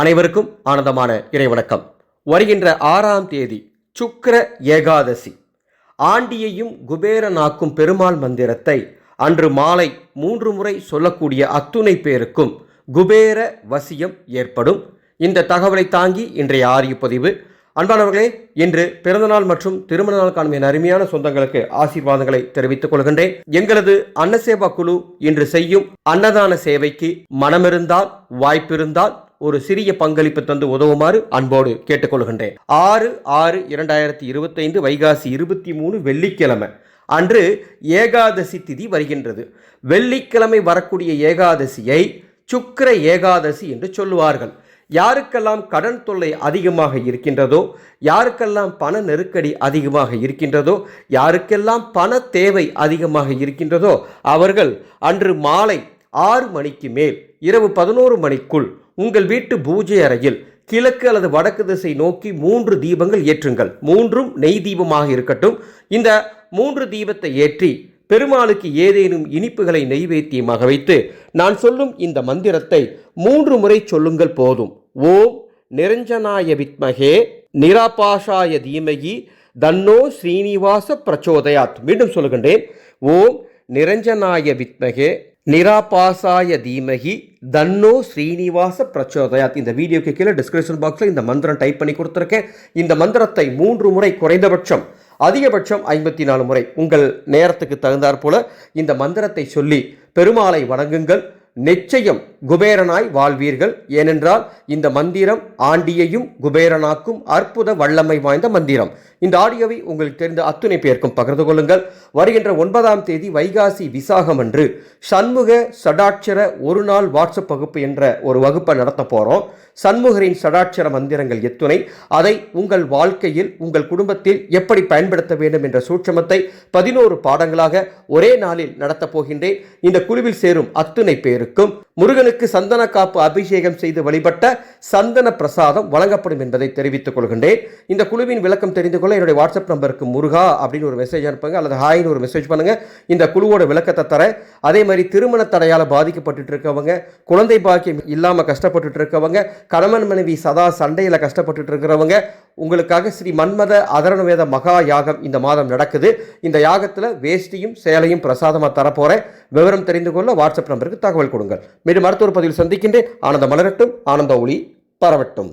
அனைவருக்கும் ஆனந்தமான இறைவணக்கம். வருகின்ற ஆறாம் தேதி சுக்கர ஏகாதசி. ஆண்டியையும் குபேரனாக்கும் பெருமாள் மந்திரத்தை அன்று மாலை மூன்று முறை சொல்லக்கூடிய அத்துணை பேருக்கும் குபேர வசியம் ஏற்படும். இந்த தகவலை தாங்கி இன்றைய ஆரிய பதிவு. அன்பானவர்களே இன்று பிறந்தநாள் மற்றும் திருமண நாள் காணும் என் அருமையான சொந்தங்களுக்கு ஆசீர்வாதங்களை தெரிவித்துக் கொள்கின்றேன். எங்களது அன்னசேவா குழு இன்று செய்யும் அன்னதான சேவைக்கு மனமிருந்தால் வாய்ப்பிருந்தால் ஒரு சிறிய பங்களிப்பு தந்து உதவுமாறு அன்போடு கேட்டுக்கொள்கின்றேன். ஆறு ஆறு இரண்டாயிரத்தி இருபத்தைந்து வைகாசி இருபத்தி மூணு வெள்ளிக்கிழமை. அன்று ஏகாதசி திதி வருகின்றது. வெள்ளிக்கிழமை வரக்கூடிய ஏகாதசியை சுக்கர ஏகாதசி என்று சொல்லுவார்கள். யாருக்கெல்லாம் கடன் தொல்லை அதிகமாக இருக்கின்றதோ யாருக்கெல்லாம் பண நெருக்கடி அதிகமாக இருக்கின்றதோ யாருக்கெல்லாம் பண தேவை அதிகமாக இருக்கின்றதோ அவர்கள் அன்று மாலை ஆறு மணிக்கு மேல் இரவு பதினோரு மணிக்குள் உங்கள் வீட்டு பூஜை அறையில் கிழக்கு அல்லது வடக்கு திசை நோக்கி மூன்று தீபங்கள் ஏற்றுங்கள். மூன்றும் நெய் தீபமாக இருக்கட்டும். இந்த மூன்று தீபத்தை ஏற்றி பெருமாளுக்கு ஏதேனும் இனிப்புகளை நெய்வேத்தியமாக வைத்து நான் சொல்லும் இந்த மந்திரத்தை மூன்று முறை சொல்லுங்கள் போதும். ஓம் நிரஞ்சனாய வித்மகே நிராபாஷாய தீமகி தன்னோ ஸ்ரீனிவாச பிரச்சோதயாத். மீண்டும் சொல்லுகின்றேன். ஓம் நிரஞ்சனாய வித்மகே நிராபாசாய தீமகி தன்னோ ஸ்ரீனிவாச பிரச்சோதயாத். இந்த வீடியோக்கு கீழே டிஸ்கிரிப்ஷன் பாக்ஸில் இந்த மந்திரம் டைப் பண்ணி கொடுத்துருக்கேன். இந்த மந்திரத்தை மூன்று முறை குறைந்தபட்சம் அதிகபட்சம் ஐம்பத்தி நாலு முறை உங்கள் நேரத்துக்கு தகுந்தாற் போல இந்த மந்திரத்தை சொல்லி பெருமாளை வணங்குங்கள். நிச்சயம் குபேரனாய் வாழ்வீர்கள். ஏனென்றால் இந்த மந்திரம் ஆண்டியையும் குபேரனாக்கும் அற்புத வல்லமை வாய்ந்த மந்திரம். இந்த ஆடியோவை உங்களுக்கு தெரிந்த அத்துணை பேருக்கும் பகிர்ந்து கொள்ளுங்கள். வருகின்ற ஒன்பதாம் தேதி வைகாசி விசாகம் அன்று சண்முக சடாட்சர ஒரு நாள் வாட்ஸ்அப் வகுப்பு என்ற ஒரு வகுப்பை நடத்த போகிறோம் சண்முகரின் சடாட்சர மந்திரங்கள் எத்துணை. அதை உங்கள் வாழ்க்கையில் உங்கள் குடும்பத்தில் எப்படி பயன்படுத்த வேண்டும் என்ற சூட்சமத்தை பதினோரு பாடங்களாக ஒரே நாளில் நடத்தப் போகின்றேன். இந்த குழுவில் சேரும் அத்துணை இருக்கும். முருகனுக்கு சந்தன காப்பு அபிஷேகம் செய்து வழிபட்ட சந்தன பிரசாதம் வழங்கப்படும் என்பதை தெரிவித்துக் கொள்கின்றேன். இந்த குழுவின் விளக்கம் தெரிந்து கொள்ள என்னுடைய வாட்ஸ்அப் நம்பருக்கு முருகா அப்படின்னு ஒரு மெசேஜ் அனுப்புங்க அல்லது ஹாய்னு ஒரு மெசேஜ் பண்ணுங்க. இந்த குழுவோட விளக்கத்தை தரேன். அதே மாதிரி திருமண தடையால் பாதிக்கப்பட்டு இருக்கவங்க குழந்தை பாக்கியம் இல்லாமல் கஷ்டப்பட்டுட்டு இருக்கவங்க கணவன் மனைவி சதா சண்டையில் கஷ்டப்பட்டு இருக்கிறவங்க உங்களுக்காக ஸ்ரீ மன்மத அதரணவேத மகா யாகம் இந்த மாதம் நடக்குது. இந்த யாகத்தில் வேஷ்டியும் சேலையும் பிரசாதமாக தரப்போகிறேன் விவரம் தெரிந்து கொள்ள வாட்ஸ்அப் நம்பருக்கு தகவல் கொடுங்கள். மீண்டும் மருத்துவர் பதிவில் சந்திக்கின்றேன். ஆனந்த மலரட்டும் ஆனந்த ஒளி பரவட்டும்.